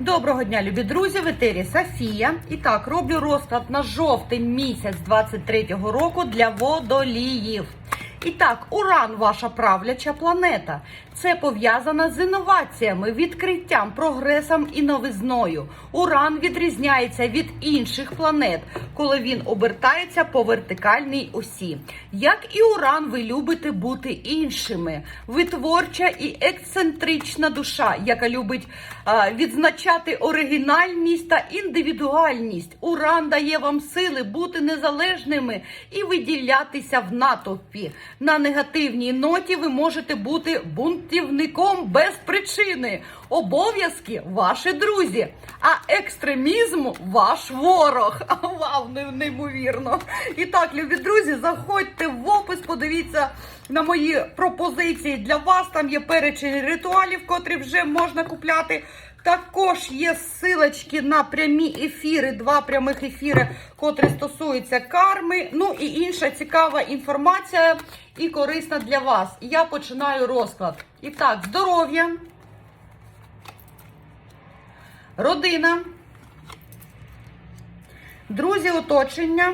Доброго дня, любі друзі! В етері Софія. І так, роблю розклад на жовтий місяць 23-го року для водоліїв. І так, Уран, ваша правляча планета. Це пов'язано з інноваціями, відкриттям, прогресом і новизною. Уран відрізняється від інших планет, коли він обертається по вертикальній осі. Як і Уран, ви любите бути іншими. Ви творча і ексцентрична душа, яка любить а, відзначати оригінальність та індивідуальність. Уран дає вам сили бути незалежними і виділятися в натовпі. На негативній ноті ви можете бути бунтівником без причини. Обов'язки ваші друзі, а екстремізм ваш ворог. Вау, неймовірно. І так, любі друзі, заходьте в опис, подивіться на мої пропозиції. Для вас там є перечень ритуалів, котрі вже можна купляти. Також є силочки на прямі ефіри, два прямих ефіри, котрі стосуються карми. Ну і інша цікава інформація і корисна для вас. Я починаю розклад. І так, здоров'я, родина, друзі оточення,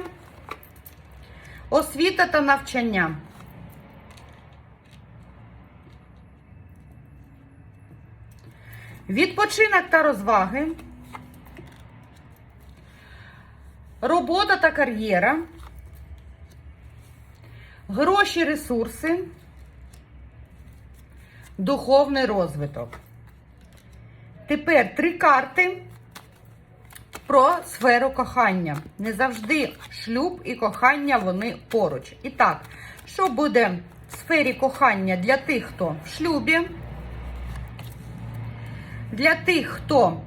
освіта та навчання. Відпочинок та розваги, робота та кар'єра, гроші, ресурси, духовний розвиток. Тепер три карти про сферу кохання. Не завжди шлюб і кохання вони поруч. І так, що буде в сфері кохання для тих, хто в шлюбі? Для тих, хто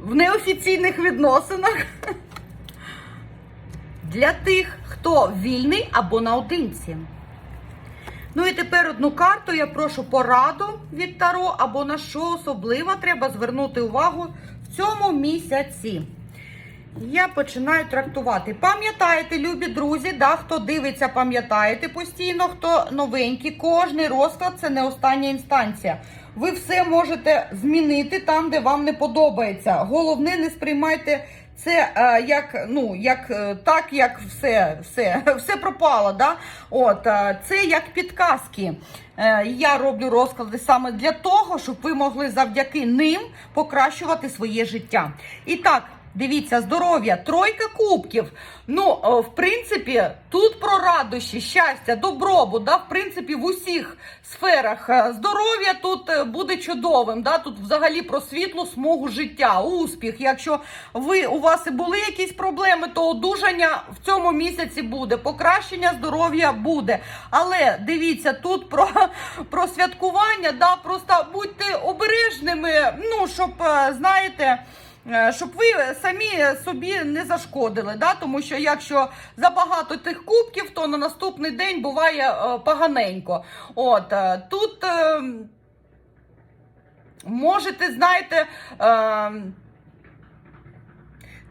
в неофіційних відносинах, для тих, хто вільний або наодинці. Ну і тепер одну карту я прошу пораду від Таро, або на що особливо треба звернути увагу в цьому місяці. Я починаю трактувати. Пам'ятаєте, любі друзі, да, хто дивиться, пам'ятаєте постійно, хто новенький, кожний розклад це не остання інстанція. Ви все можете змінити там, де вам не подобається. Головне, не сприймайте це е, як, ну, як е, так, як все, все, все пропало. Да? От, е, це як підказки. Е, я роблю розклади саме для того, щоб ви могли завдяки ним покращувати своє життя. І так. Дивіться, здоров'я, тройка кубків. Ну, в принципі, тут про радощі, щастя, добробут, да, в принципі, в усіх сферах Е, здоров'я тут е, буде чудовим. Да, тут взагалі про світлу смугу життя, успіх. Якщо ви у вас і були якісь проблеми, то одужання в цьому місяці буде, покращення здоров'я буде. Але дивіться, тут про, про святкування, да, просто будьте обережними, ну, щоб, е, знаєте. Е, Щоб ви самі собі не зашкодили, да? тому що якщо забагато тих кубків, то на наступний день буває е, поганенько. От е, тут е, можете, знаєте.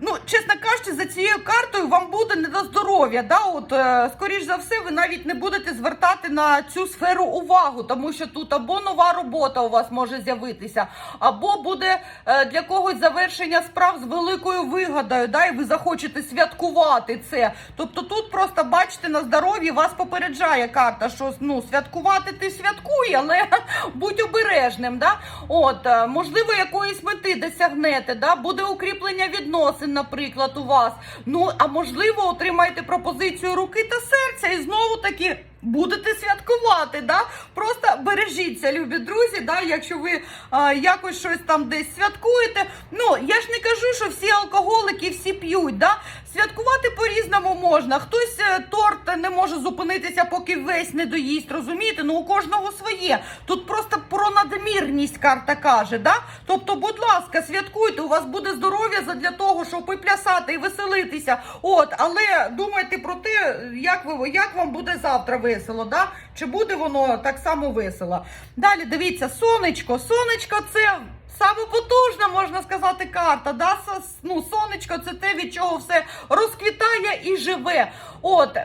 Ну, чесно кажучи, за цією картою вам буде не до здоров'я. Да? От, е, скоріш за все, ви навіть не будете звертати на цю сферу увагу, тому що тут або нова робота у вас може з'явитися, або буде е, для когось завершення справ з великою вигодою, да? і ви захочете святкувати це. Тобто тут просто бачите на здоров'ї вас попереджає карта, що ну, святкувати ти святкуй, але будь обережним. Да? От, е, можливо, якоїсь мети досягнете, да? буде укріплення відносин, наприклад, у вас. Ну, а можливо, отримаєте пропозицію руки та серця, і знову таки. Будете святкувати, да? Просто бережіться, любі друзі, да? якщо ви а, якось щось там десь святкуєте. Ну, я ж не кажу, що всі алкоголики всі п'ють. Да? Святкувати по-різному можна. Хтось е, торт не може зупинитися, поки весь не доїсть, розумієте? Ну, у кожного своє. Тут просто про надмірність карта каже. Да? Тобто, будь ласка, святкуйте, у вас буде здоров'я для того, щоб і плясати, і веселитися. От, але думайте про те, як ви як вам буде завтра весело, да? Чи буде воно так само весело? Далі дивіться, сонечко. Сонечко це. Саме потужна, можна сказати, карта. Да? Ну, сонечко це те, від чого все розквітає і живе. От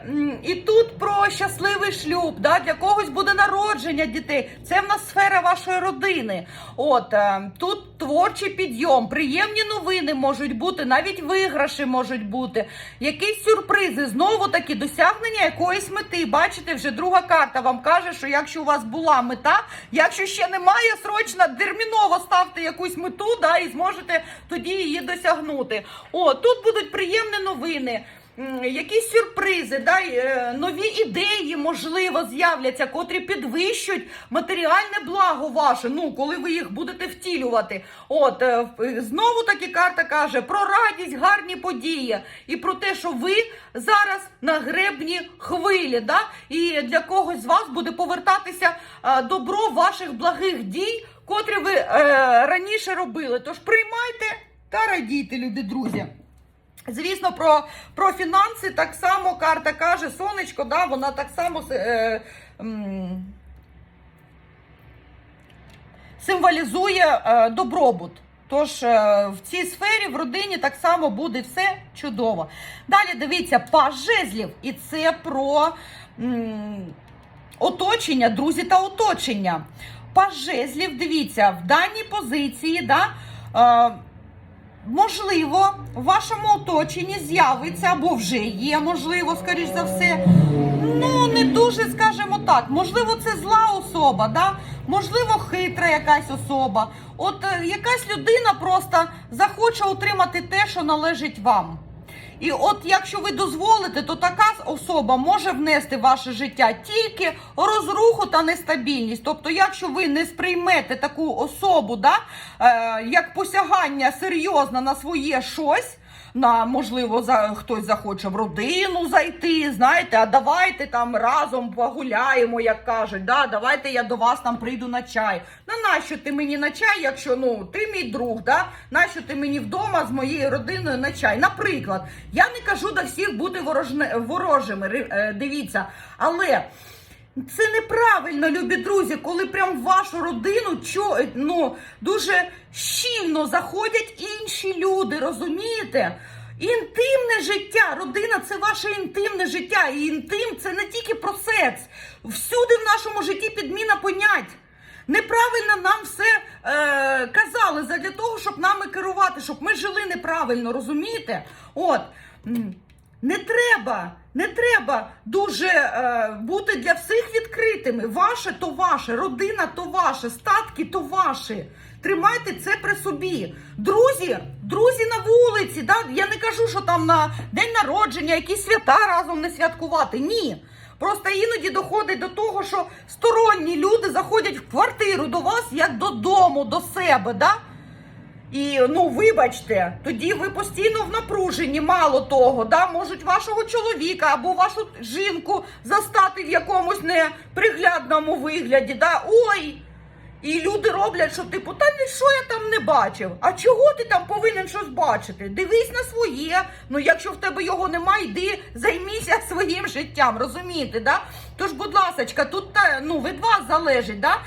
і тут про щасливий шлюб, да, для когось буде народження дітей. Це в нас сфера вашої родини. От е, тут творчий підйом, приємні новини можуть бути, навіть виграші можуть бути, якісь сюрпризи. Знову таки досягнення якоїсь мети. Бачите, вже друга карта вам каже, що якщо у вас була мета, якщо ще немає, срочно терміново ставте якусь мету, да, і зможете тоді її досягнути. О, тут будуть приємні новини. Якісь сюрпризи, да, е, нові ідеї, можливо, з'являться, котрі підвищують матеріальне благо ваше. Ну, коли ви їх будете втілювати. От е, знову таки карта каже про радість, гарні події і про те, що ви зараз на гребні хвилі. Да? І для когось з вас буде повертатися е, добро ваших благих дій, котрі ви е, раніше робили. Тож приймайте та радійте, любі друзі. Звісно, про, про фінанси так само карта каже, сонечко, да, вона так само е, м, символізує е, добробут. Тож е, в цій сфері в родині так само буде все чудово. Далі дивіться, паж жезлів, і це про м, оточення, друзі та оточення. Паж жезлів, дивіться, в даній позиції, да, е, можливо, в вашому оточенні з'явиться або вже є, можливо, скоріш за все. Ну, не дуже, скажімо так. Можливо, це зла особа, да? можливо, хитра якась особа. От е, якась людина просто захоче отримати те, що належить вам. І от якщо ви дозволите, то така особа може внести в ваше життя тільки розруху та нестабільність. Тобто, якщо ви не сприймете таку особу, да, е, як посягання серйозно на своє щось. На можливо, за хтось захоче в родину зайти, знаєте, а давайте там разом погуляємо, як кажуть. Да, давайте я до вас там прийду на чай. На нащо ти мені на чай, якщо ну ти мій друг, да? Нащо ти мені вдома з моєю родиною на чай? Наприклад, я не кажу до всіх бути ворожне, ворожими. е, Дивіться, але. Це неправильно, любі друзі, коли прям в вашу родину чо, ну, дуже щільно заходять інші люди, розумієте? Інтимне життя, родина це ваше інтимне життя. І інтим це не тільки про секс. Всюди в нашому житті підміна понять. Неправильно нам все е, казали задля того, щоб нами керувати, щоб ми жили неправильно, розумієте? От. Не треба, не треба дуже е, бути для всіх відкритими. Ваше то ваше, родина то ваше, статки то ваші. Тримайте це при собі. Друзі, друзі на вулиці. Да? Я не кажу, що там на день народження, якісь свята разом не святкувати. Ні. Просто іноді доходить до того, що сторонні люди заходять в квартиру до вас як додому, до себе. Да? І ну вибачте, тоді ви постійно в напруженні. Мало того, да, можуть вашого чоловіка або вашу жінку застати в якомусь неприглядному вигляді. Да? Ой! І люди роблять, що типу, та ні, що я там не бачив? А чого ти там повинен щось бачити? Дивись на своє. Ну якщо в тебе його немає, йди займися своїм життям, розумієте? Да? Тож, будь ласка, тут ну, від вас залежить, да?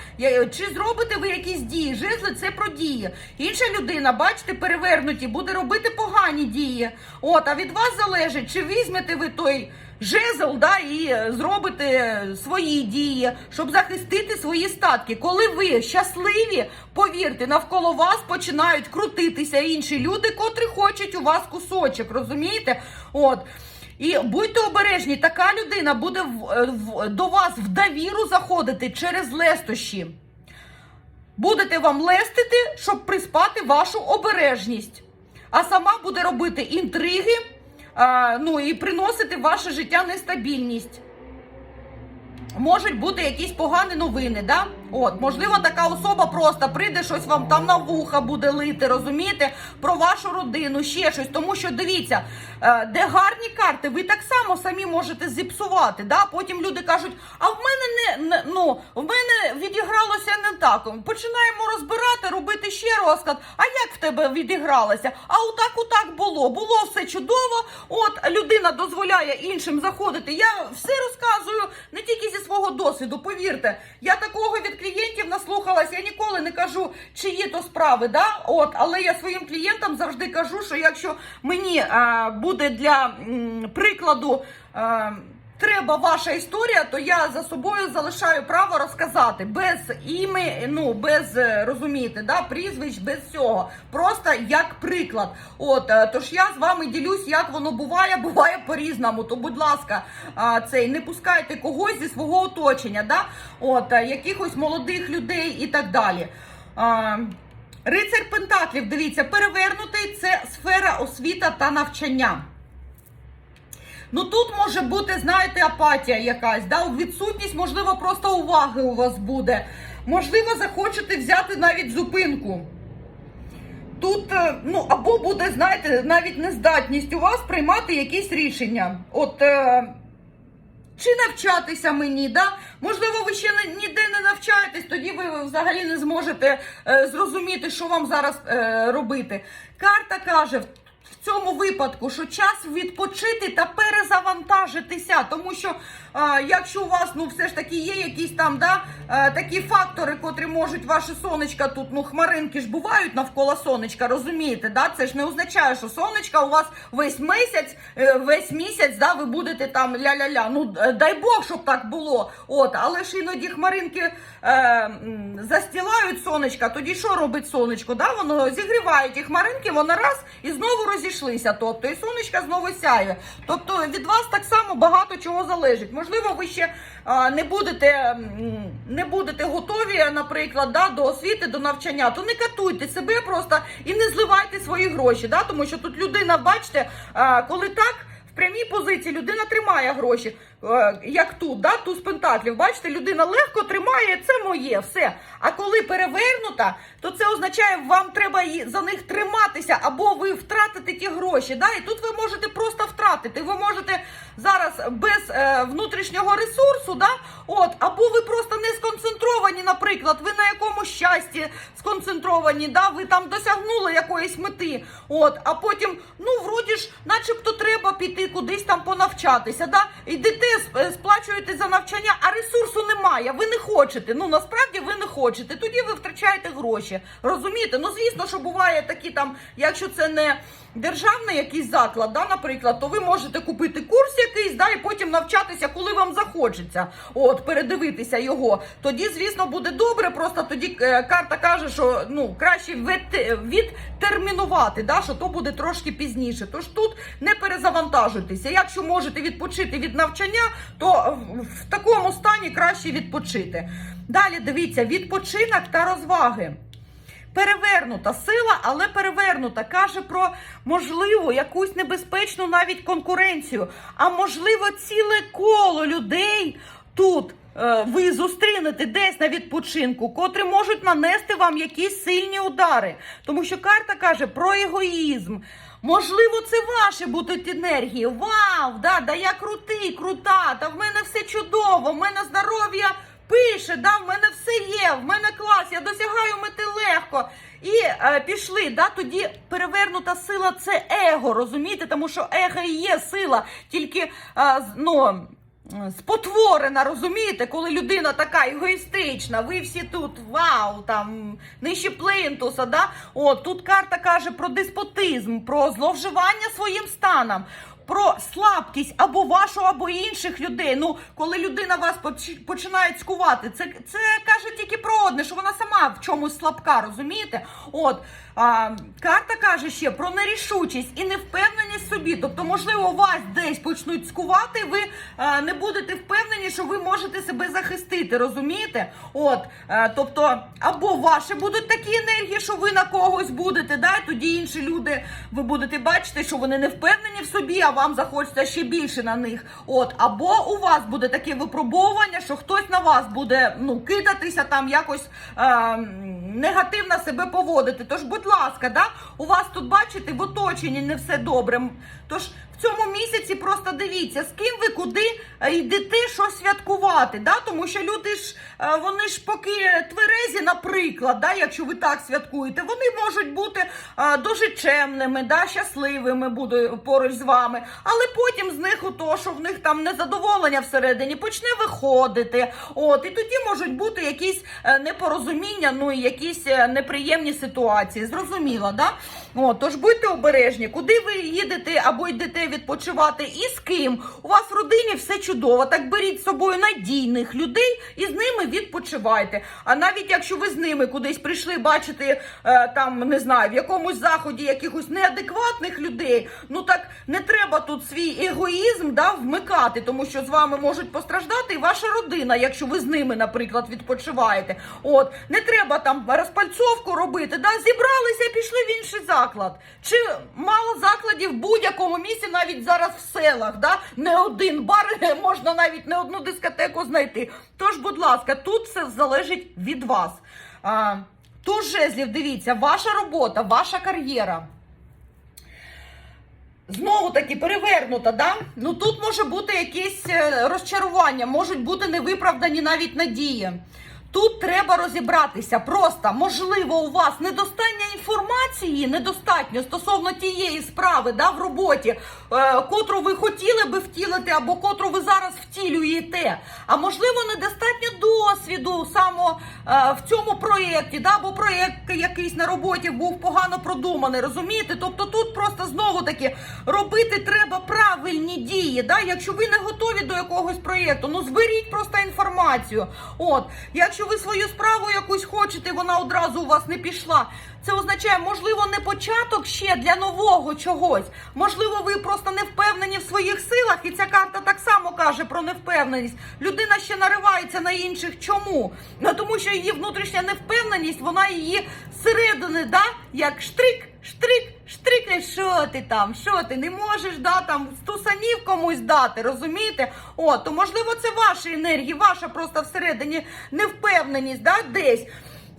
Чи зробите ви якісь дії? Жезли це про дії. Інша людина, бачите, перевернуті, буде робити погані дії. От, а від вас залежить, чи візьмете ви той жезл, да, і зробите свої дії, щоб захистити свої статки. Коли ви щасливі, повірте, навколо вас починають крутитися інші люди, котрі хочуть у вас кусочок, розумієте? От. І будьте обережні, така людина буде в, е, в, до вас в довіру заходити через лестощі. Будете вам лестити, щоб приспати вашу обережність. А сама буде робити інтриги, ну і приносити в ваше життя нестабільність. Можуть бути якісь погані новини, да? От, можливо, така особа просто прийде щось вам там на вуха буде лити, розумієте? Про вашу родину, ще щось. Тому що дивіться, е, де гарні карти, ви так само самі можете зіпсувати. Да? Потім люди кажуть, а в мене не, не ну, в мене відігралося не так. Починаємо розбирати, робити ще розклад. А як в тебе відігралося? А отак, отак було. Було все чудово. От людина дозволяє іншим заходити. Я все розказую не тільки зі свого досвіду. Повірте, я такого від клієнтів наслухалась. Я ніколи не кажу, чиї то справи. Да? От, але я своїм клієнтам завжди кажу, що якщо мені а, буде для м, прикладу е, треба ваша історія, то я за собою залишаю право розказати без іми, ну без е, розумієте, да, прізвищ, без всього. Просто як приклад. От е, тож я з вами ділюсь, як воно буває, буває по-різному. То, будь ласка, цей не пускайте когось зі свого оточення, да? От е, якихось молодих людей і так далі. Рицар Пентаклів, дивіться, перевернутий це сфера освіта та навчання. Ну тут може бути, знаєте, апатія якась, да? відсутність, можливо, просто уваги у вас буде. Можливо, захочете взяти навіть зупинку. Тут, е, ну, або буде, знаєте, навіть нездатність у вас приймати якісь рішення. От е, чи навчатися мені, да? Можливо, ви ще ніде не навчаєтесь, тоді ви взагалі не зможете е, зрозуміти, що вам зараз е, робити. Карта каже. В цьому випадку, що час відпочити та перезавантажитися, тому що е, якщо у вас ну все ж таки є якісь там да, е, такі фактори, котрі можуть ваше сонечка тут, ну хмаринки ж бувають навколо сонечка, розумієте? Да? Це ж не означає, що сонечка у вас весь місяць, е, весь місяць, да, ви будете там ля-ля-ля. Ну дай Бог, щоб так було. От, але ж іноді хмаринки е, застілають сонечка. Тоді що робить сонечко? Да? Воно зігріває ті хмаринки, воно раз і знову розійшлися. Тобто, і сонечка знову сяє. Тобто від вас так само багато чого залежить. Можливо, ви ще не будете не будете готові, наприклад, да, до освіти, до навчання, то не катуйте себе просто і не зливайте свої гроші. Да? Тому що тут людина, бачите, коли так. В прямій позиції людина тримає гроші, як тут, да, туз пентаклів. Бачите, людина легко тримає, це моє, все. А коли перевернута, то це означає, вам треба за них триматися, або ви втратите ті гроші. Да? І тут ви можете просто втратити. Ви можете зараз без е, внутрішнього ресурсу, да? От, або ви просто не сконцентровані, наприклад, ви на якомусь щасті сконцентровані, да? ви там досягнули якоїсь мети. От, а потім, ну, вроді ж, начебто треба піти кудись там понавчатися. Да? Йдете, сп- сплачуєте за навчання, а ресурсу немає. Ви не хочете. Ну насправді ви не хочете. Тоді ви втрачаєте гроші. Розумієте? Ну, звісно, що буває такі там, якщо це не державний якийсь заклад, да, наприклад, то ви можете купити курс якийсь, да, і потім навчатися, коли вам захочеться. От, передивитися його. Тоді, звісно, буде добре. Просто тоді е, карта каже, що ну краще від- відтермінувати, да, що то буде трошки пізніше. Тож тут не перезавантажуйтеся. Якщо можете відпочити від навчання, то в такому стані краще відпочити. Далі дивіться, відпочинок та розваги. Перевернута сила, але перевернута. Каже про можливо якусь небезпечну навіть конкуренцію. А можливо, ціле коло людей тут е, ви зустрінете десь на відпочинку, котрі можуть нанести вам якісь сильні удари. Тому що карта каже про егоїзм. Можливо, це ваші будуть енергії. Вау! Да, да я крутий, крута, та в мене все чудово, в мене здоров'я пише, да, в мене все є, в мене клас, я досягаю мети легко. І е, пішли, да, тоді перевернута сила це его, розумієте? Тому що его і є сила, тільки е, ну, спотворена, розумієте, коли людина така егоїстична, ви всі тут вау, там нижче плинтуса, да? От тут карта каже про деспотизм, про зловживання своїм станом. Про слабкість або вашу, або інших людей. Ну, коли людина вас поч- починає цькувати, це, це каже тільки про одне, що вона сама в чомусь слабка, розумієте? От а, карта каже ще про нерішучість і невпевненість в собі. Тобто, можливо, вас десь почнуть цькувати, ви а, не будете впевнені, що ви можете себе захистити, розумієте? От, а, тобто, або ваші будуть такі енергії, що ви на когось будете, да, і тоді інші люди, ви будете бачити, що вони не впевнені в собі, а вам захочеться ще більше на них. От, або у вас буде таке випробовування, що хтось на вас буде ну, кидатися, там якось е, м, негативно себе поводити. Тож, будь ласка, да, у вас тут бачите в оточенні не все добре. Тож цьому місяці просто дивіться, з ким ви куди е, йдете, що святкувати. Да? Тому що люди ж е, вони ж поки тверезі, наприклад, да, якщо ви так святкуєте, вони можуть бути дуже чемними, да, щасливими буду поруч з вами. Але потім з них ото, що в них там незадоволення всередині, почне виходити. От, і тоді можуть бути якісь е, непорозуміння, ну і якісь неприємні ситуації. Зрозуміло, да? От, тож будьте обережні, куди ви їдете або йдете відпочивати і з ким. У вас в родині все чудово. Так беріть з собою надійних людей і з ними відпочивайте. А навіть якщо ви з ними кудись прийшли, бачите е, там, не знаю, в якомусь заході якихось неадекватних людей, ну так не треба тут свій егоїзм да, вмикати, тому що з вами можуть постраждати і ваша родина, якщо ви з ними, наприклад, відпочиваєте. От не треба там розпальцовку робити. Да, зібралися пішли в інший заклад. Чи мало закладів в будь-якому місці, навіть зараз в селах, да, не один бар, можна навіть не одну дискотеку знайти. Тож, будь ласка, тут все залежить від вас. А, Туз жезлів, дивіться, ваша робота, ваша кар'єра. Знову таки перевернута, да? Ну тут може бути якесь е, розчарування, можуть бути невиправдані навіть надії. Тут треба розібратися. Просто можливо, у вас недостатньо інформації, недостатньо стосовно тієї справи да, в роботі, е, котру ви хотіли би втілити, або котру ви зараз втілюєте. А можливо, недостатньо досвіду саме е, в цьому проєкті, да, бо проєкт якийсь на роботі був погано продуманий, розумієте? Тобто тут просто знову таки робити треба правильні дії. Да? Якщо ви не готові до якогось проєкту, ну зберіть просто інформацію. От, якщо ви свою справу якусь хочете, вона одразу у вас не пішла. Це означає, можливо, не початок ще для нового чогось. Можливо, ви просто не впевнені в своїх силах, і ця карта так само каже про невпевненість. Людина ще наривається на інших. Чому? Ну тому що її внутрішня невпевненість, вона її зсередини, да, як штрик, штрик, штрикне, що ти там, що ти не можеш да, там стусанів комусь дати, розумієте? О, то можливо, це ваші енергії, ваша просто всередині невпевненість, да, десь.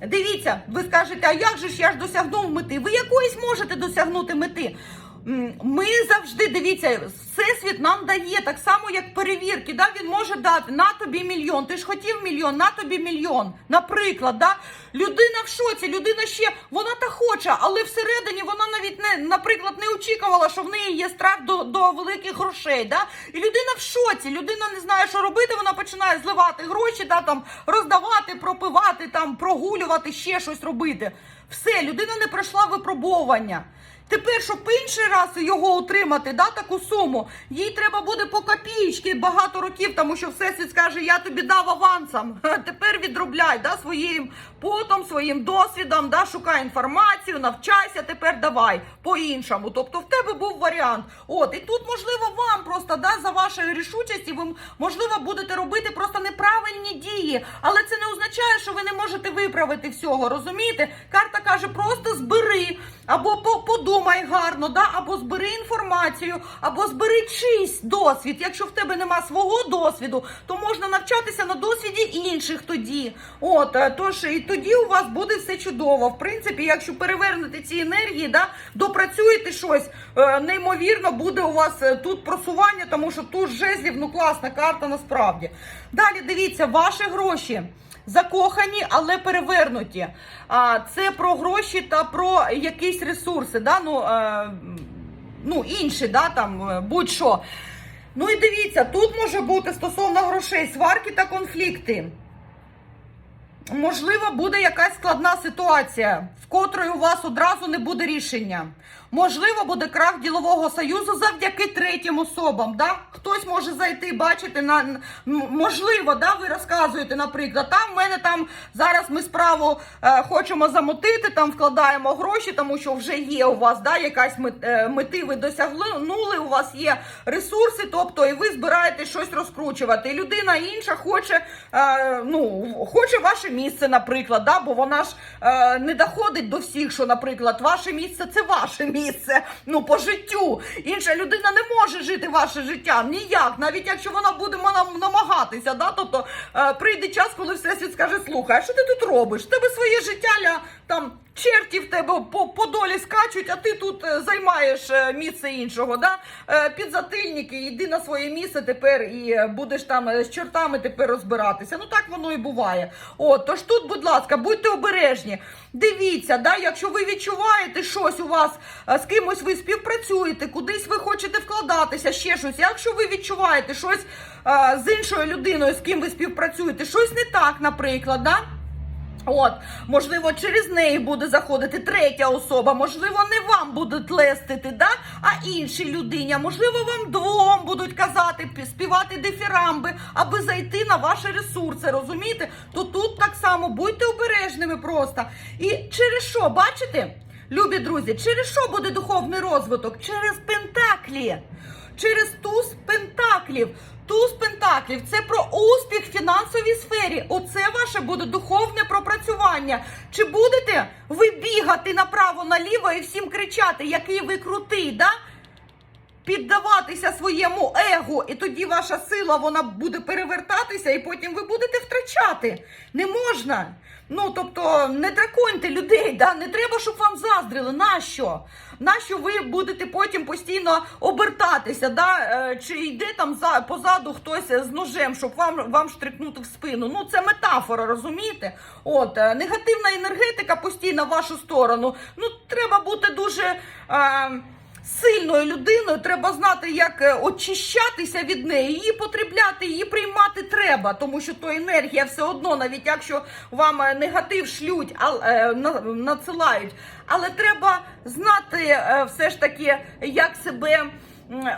Дивіться, ви скажете, а як же ж я ж досягнув мети? Ви якоїсь можете досягнути мети. Ми завжди дивіться, всесвіт нам дає так само, як перевірки. Да? Він може дати на тобі мільйон. Ти ж хотів мільйон, на тобі мільйон. Наприклад, да? людина в шоці, людина ще вона та хоче, але всередині вона навіть не, наприклад, не очікувала, що в неї є страх до, до великих грошей. Да? І людина в шоці, людина не знає, що робити. Вона починає зливати гроші, да, там роздавати, пропивати, там прогулювати, ще щось робити. Все, людина не пройшла випробовування. Тепер, щоб інший раз його отримати, да, таку суму, їй треба буде по копієчки багато років, тому що всесвіт скаже, я тобі дав авансом. Тепер відробляй да, своїм потом, своїм досвідом, да, шукай інформацію, навчайся, тепер давай по-іншому. Тобто в тебе був варіант. От, і тут, можливо, вам просто да, за вашою рішучості, ви, можливо, будете робити просто неправильні дії. Але це не означає, що ви не можете виправити всього. Розумієте? Карта каже, просто збери або по- подумай гарно, да? або збери інформацію, або збери чийсь досвід. Якщо в тебе нема свого досвіду, то можна навчатися на досвіді інших тоді. От, е, тож і тоді у вас буде все чудово. В принципі, якщо перевернути ці енергії, да, допрацюєте щось, е, неймовірно буде у вас е, тут просування, тому що тут жезлів, ну класна карта насправді. Далі дивіться, ваші гроші. Закохані, але перевернуті. А це про гроші та про якісь ресурси, да? ну, е, ну інші, да, там е, будь-що. Ну і дивіться, тут може бути стосовно грошей сварки та конфлікти. Можливо, буде якась складна ситуація, в котрої у вас одразу не буде рішення. Можливо, буде крах ділового союзу завдяки третім особам. Да? Хтось може зайти, бачити на можливо, да, ви розказуєте, наприклад, там в мене там зараз ми справу е, хочемо замотити, там вкладаємо гроші, тому що вже є у вас да, якась е, мети, ви досягнули, у вас є ресурси, тобто і ви збираєте щось розкручувати. І людина інша хоче, е, ну, хоче ваше місце, наприклад, да, бо вона ж е, не доходить до всіх, що, наприклад, ваше місце це ваше місце. Ну, по життю. Інша людина не може жити ваше життя ніяк, навіть якщо вона буде нам- намагатися. Да? Тобто е, прийде час, коли всесвіт скаже, слухай, а що ти тут робиш? В тебе своє життя ля там. Черті в тебе по, по долі скачуть, а ти тут е, займаєш е, місце іншого. Да? Е, підзатильники, йди на своє місце тепер і будеш там з чортами тепер розбиратися. Ну так воно і буває. От, тож тут, будь ласка, будьте обережні. Дивіться, да, якщо ви відчуваєте щось у вас, з кимось ви співпрацюєте, кудись ви хочете вкладатися, ще щось. Якщо ви відчуваєте щось з іншою людиною, з ким ви співпрацюєте, щось не так, наприклад, да? От, можливо, через неї буде заходити третя особа, можливо, не вам будуть лестити, да? а іншій людині. Можливо, вам двом будуть казати, співати дифірамби, аби зайти на ваші ресурси, розумієте? То тут так само будьте обережними просто. І через що, бачите? Любі друзі, через що буде духовний розвиток? Через пентаклі. Через туз пентаклів. Туз пентаклів це про успіх в фінансовій сфері. Оце ваше буде духовне пропрацювання. Чи будете ви бігати направо-наліво і всім кричати, який ви крутий, да? піддаватися своєму его, і тоді ваша сила вона буде перевертатися, і потім ви будете втрачати. Не можна. Ну, тобто, не драконьте людей, да? не треба, щоб вам заздрили. Нащо? Нащо ви будете потім постійно обертатися? Да? Е, Чи йде там за, позаду хтось з ножем, щоб вам, вам штрикнути в спину? Ну, це метафора, розумієте? От, е, негативна енергетика постійно в вашу сторону. Ну, треба бути дуже. Е, сильною людиною треба знати, як е, очищатися від неї, її потребляти, її приймати треба, тому що то енергія все одно, навіть якщо вам е, негатив шлють, е, на- надсилають. Але треба знати все ж таки, як себе.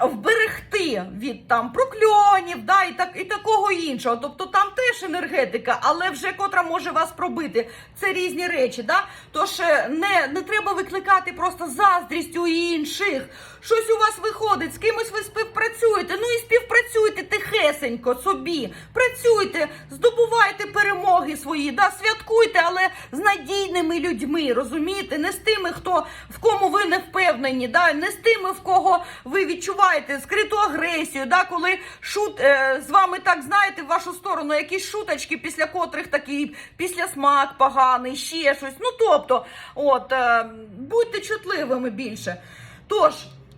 Вберегти від там прокльонів, да, і так і такого іншого. Тобто там теж енергетика, але вже котра може вас пробити. Це різні речі. Да? Тож е, не, не треба викликати просто заздрість у інших. Щось у вас виходить, з кимось ви співпрацюєте. Ну і співпрацюйте тихесенько собі. Працюйте, здобувайте перемоги свої, да, святкуйте, але з надійними людьми, розумієте? Не з тими, хто в кому ви не впевнені, да, не з тими, в кого ви відчуваєте скриту агресію, да, коли шут е, з вами так знаєте в вашу сторону якісь шуточки, після котрих такий після смак поганий, ще щось. Ну тобто, от е, будьте чутливими більше. Тож.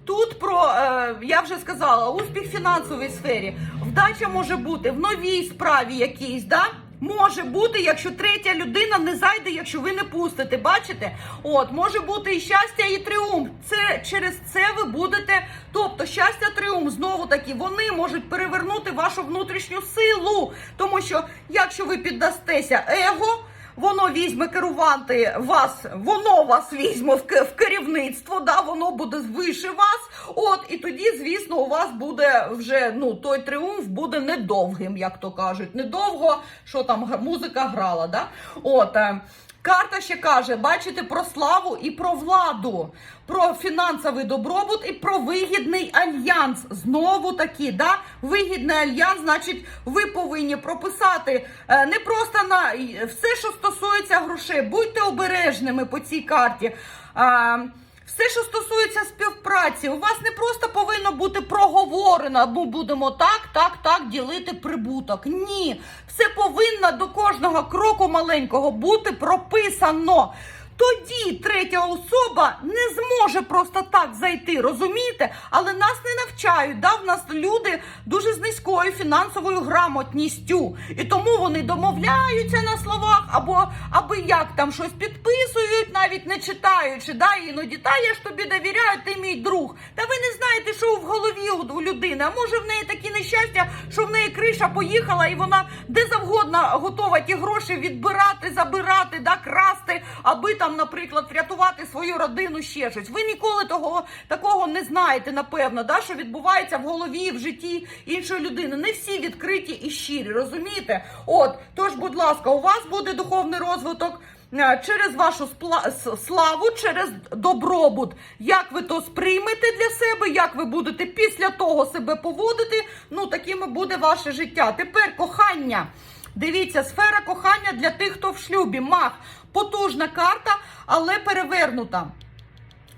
Тут про е, я вже сказала успіх в фінансовій сфері. Вдача може бути в новій справі якійсь, да? Може бути, якщо третя людина не зайде, якщо ви не пустите. Бачите? От може бути і щастя, і тріумф. Це через це ви будете. Тобто, щастя, тріумф знову таки вони можуть перевернути вашу внутрішню силу. Тому що якщо ви піддастеся его. Воно візьме керувати вас, воно вас візьме в ке- в керівництво, да, воно буде вище вас. От, і тоді, звісно, у вас буде вже ну той тріумф буде недовгим, як то кажуть. Недовго, що там музика грала. Да? От, е, Карта ще каже: бачите про славу і про владу, про фінансовий добробут і про вигідний альянс. Знову таки, да? вигідний альянс, значить, ви повинні прописати е, не просто на все, що стосується грошей. Будьте обережними по цій карті. Все, що стосується співпраці, у вас не просто повинно бути проговорено, ми будемо так, так, так ділити прибуток. Ні, все повинно до кожного кроку маленького бути прописано. Тоді третя особа не зможе просто так зайти, розумієте? Але нас не навчають. Да? В нас люди дуже з низькою фінансовою грамотністю. І тому вони домовляються на словах, або аби як там щось підписують, навіть не читаючи. Да? Іноді та я ж тобі довіряю, ти мій друг. Та ви не знаєте, що в голові у людини. А може в неї такі нещастя, що в неї криша поїхала, і вона де завгодно готова ті гроші відбирати, забирати, да, красти, аби там, наприклад, врятувати свою родину ще щось. Ви ніколи того такого не знаєте, напевно, да, що відбувається в голові, в житті іншої людини. Не всі відкриті і щирі, розумієте? От, тож, будь ласка, у вас буде духовний розвиток. е, Через вашу славу, через добробут, як ви то сприймете для себе, як ви будете після того себе поводити, ну такими буде ваше життя. Тепер кохання. Дивіться, сфера кохання для тих, хто в шлюбі. Мах, потужна карта, але перевернута.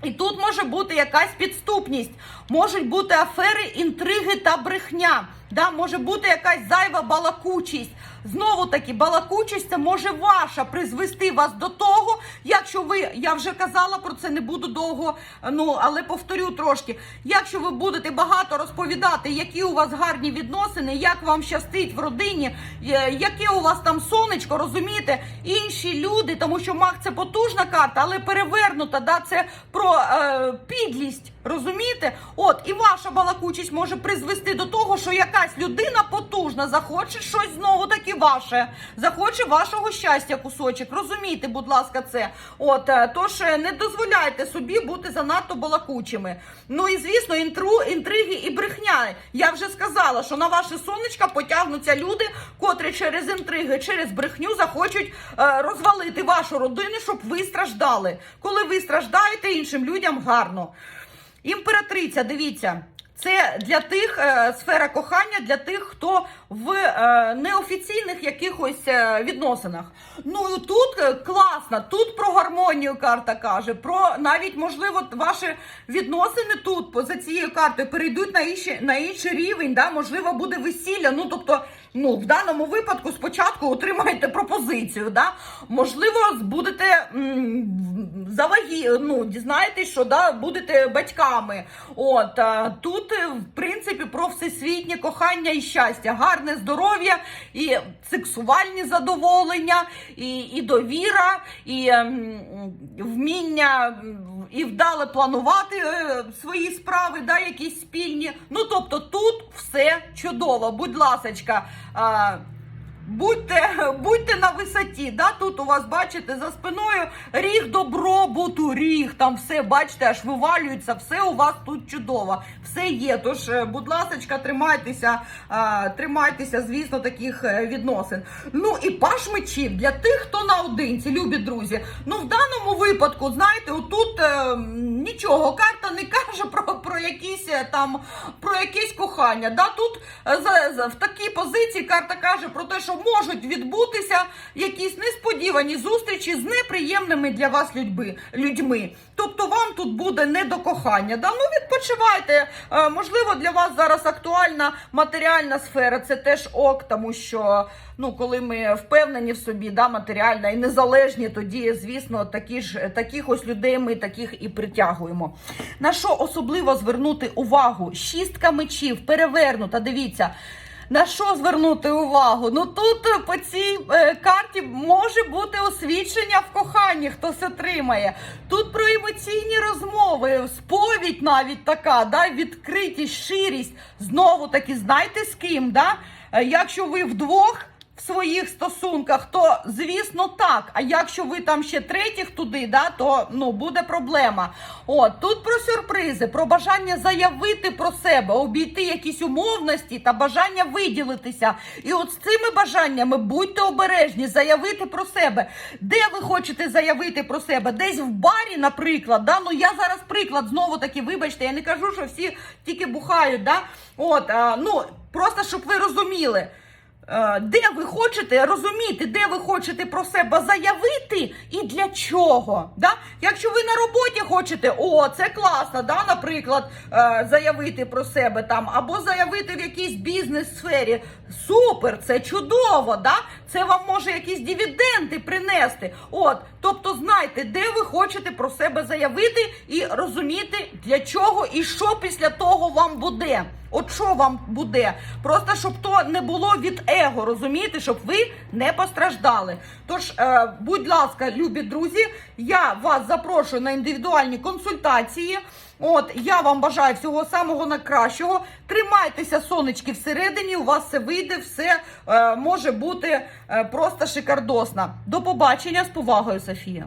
І тут може бути якась підступність, можуть бути афери, інтриги та брехня. Да, може бути якась зайва балакучість. Знову таки, балакучість це може ваша призвести вас до того, якщо ви, я вже казала про це, не буду довго, ну але повторю трошки. Якщо ви будете багато розповідати, які у вас гарні відносини, як вам щастить в родині, е, яке у вас там сонечко, розумієте, інші люди, тому що маг це потужна карта, але перевернута, да, це про е, підлість. Розумієте? От і ваша балакучість може призвести до того, що якась людина потужна захоче щось знову таки ваше, захоче вашого щастя кусочок. Розумійте, будь ласка, це. От е, тож е, не дозволяйте собі бути занадто балакучими. Ну і звісно, інтру, інтриги і брехня. Я вже сказала, що на ваше сонечко потягнуться люди, котрі через інтриги, через брехню захочуть е, розвалити вашу родину, щоб ви страждали. Коли ви страждаєте, іншим людям гарно. Імператриця, дивіться, це для тих е, сфера кохання для тих, хто в е, неофіційних якихось е, відносинах. Ну і тут е, класно, тут про гармонію карта каже, про навіть можливо ваші відносини тут за цією картою перейдуть на інший, на інший рівень. Да? Можливо, буде весілля. Ну тобто, ну в даному випадку спочатку отримаєте пропозицію. Да? Можливо, будете завагі, ну, дізнаєтесь, що да, будете батьками. От а, тут, е, в принципі, про всесвітнє кохання і щастя, гарне здоров'я і сексуальні задоволення, і, і довіра, і ем, вміння і вдале планувати е, свої справи, да, якісь спільні. Ну, тобто, тут все чудово. Будь ласочка. Будьте, будьте на висоті. Да? Тут у вас, бачите, за спиною ріг добробуту, ріг, там все, бачите, аж вивалюється, все у вас тут чудово, все є. Тож, е, будь ласка, тримайтеся, тримайтеся, звісно, таких е, відносин. Ну і паш мечів для тих, хто наодинці, любі друзі. Ну, в даному випадку, знаєте, отут е, нічого, карта не каже про, про якісь е, там про якесь кохання. Да? Тут е, в такій позиції карта каже про те, що можуть відбутися якісь несподівані зустрічі з неприємними для вас людьми. людьми. Тобто вам тут буде не до кохання. Да? Ну відпочивайте. Е, можливо, для вас зараз актуальна матеріальна сфера. Це теж ок, тому що ну, коли ми впевнені в собі, да, матеріальна і незалежні, тоді, звісно, такі ж таких ось людей ми таких і притягуємо. На що особливо звернути увагу? Шістка мечів перевернута. Дивіться. На що звернути увагу? Ну тут е, по цій е, карті може бути освідчення в коханні, хтось отримає. Тут про емоційні розмови, сповідь навіть така, да, відкритість, ширість. Знову таки, знайте з ким, да? Е, Якщо ви вдвох своїх стосунках, то звісно так. А якщо ви там ще третіх туди, да, то ну буде проблема. От тут про сюрпризи, про бажання заявити про себе, обійти якісь умовності та бажання виділитися. І от з цими бажаннями будьте обережні, заявити про себе. Де ви хочете заявити про себе? Десь в барі, наприклад. Да? Ну я зараз приклад знову таки, вибачте, я не кажу, що всі тільки бухають. Да? От, а, ну просто щоб ви розуміли. Е, Де ви хочете розуміти, де ви хочете про себе заявити і для чого? Да? Якщо ви на роботі хочете, о, це класно, да, наприклад, е, заявити про себе там, або заявити в якійсь бізнес-сфері. Супер, це чудово, да? це вам може якісь дивіденди принести. От, тобто знайте, де ви хочете про себе заявити і розуміти, для чого і що після того вам буде. От що вам буде? Просто щоб то не було від его, розумієте, щоб ви не постраждали. Тож, е, будь ласка, любі друзі, я вас запрошую на індивідуальні консультації. От я вам бажаю всього самого найкращого. Тримайтеся, сонечки, всередині. У вас все вийде, все е, може бути е, просто шикардосно. До побачення з повагою, Софія.